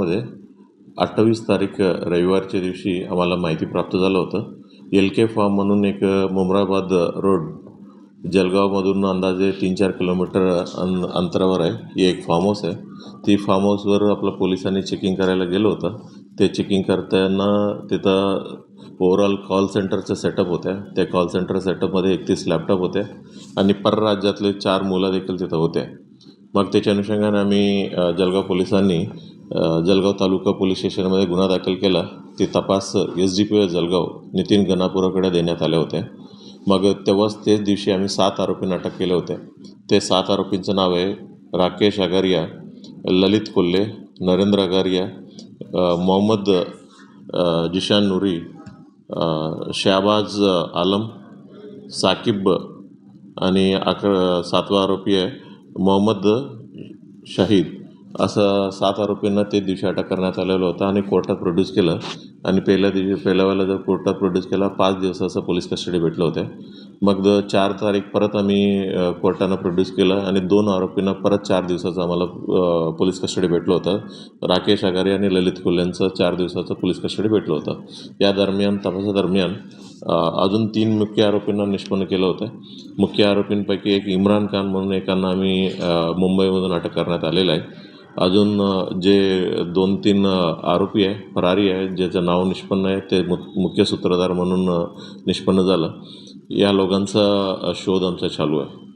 मध्ये अठ्ठावीस तारीख रविवारच्या दिवशी आम्हाला माहिती प्राप्त झालं होतं. एल के फार्म म्हणून एक मुमराबाद रोड जलगावमधून अंदाजे तीन चार किलोमीटर अं अंतरावर आहे. ही एक फार्म हाऊस आहे. ती फार्म हाऊसवर आपलं पोलिसांनी चेकिंग करायला गेलं होतं. ते चेकिंग करताना तिथं ओव्हरऑल कॉल सेंटरचं सेटअप होत्या. त्या कॉल सेंटर सेटअपमध्ये एकतीस लॅपटॉप होते आणि परराज्यातले चार मुलं देखील तिथं होते मग त्याच्या अनुषंगाने आम्ही जलगाव जळगाव पोलिसांनी जळगाव तालुका पोलीस स्टेशनमध्ये गुन्हा दाखल केला. ते तपास S D P O Jalgaon Nitin गणापुराकडे देण्यात आले होते. मग तेव्हाच तेच दिवशी आम्ही सात आरोपींना अटक केले होते. ते सात आरोपींचं नाव आहे राकेश अगारिया ललित कोल्हे नरेंद्र अगारिया मोहम्मद जिशान नुरी शहाबाज आलम साकिब आणि अकरा सातवा आरोपी आहे मोहम्मद शाहीद. असं सात आरोपींना ते दिवशी अटक करण्यात आलेलं होतं आणि कोर्टात प्रोड्यूस केलं. आणि पहिल्या दिवशी पहिल्या वेळेला जर कोर्टात प्रोड्यूस केला पाच दिवसाचं पोलीस कस्टडी भेटलं होतं. मग द चार तारीख परत आम्ही कोर्टानं प्रोड्यूस केलं आणि दोन आरोपींना परत चार दिवसाचं आम्हाला पोलीस कस्टडी भेटलं होतं. राकेश आगारे आणि ललित कोल्ह्यांचं चार दिवसाचं पोलीस कस्टडी भेटलं होतं. या दरम्यान तपासादरम्यान अजून तीन मुख्य आरोपींना निष्पन्न केलं होतं. मुख्य आरोपींपैकी एक इम्रान खान म्हणून एकांना आम्ही मुंबईमधून अटक करण्यात आलेलं आहे. अजून जे दोन तीन आरोपी आहे फरारी आहे ज्याचं नाव निष्पन्न आहे ते मु मुख्य सूत्रधार म्हणून निष्पन्न झालं. या लोकांचा शोध आमचा चालू आहे.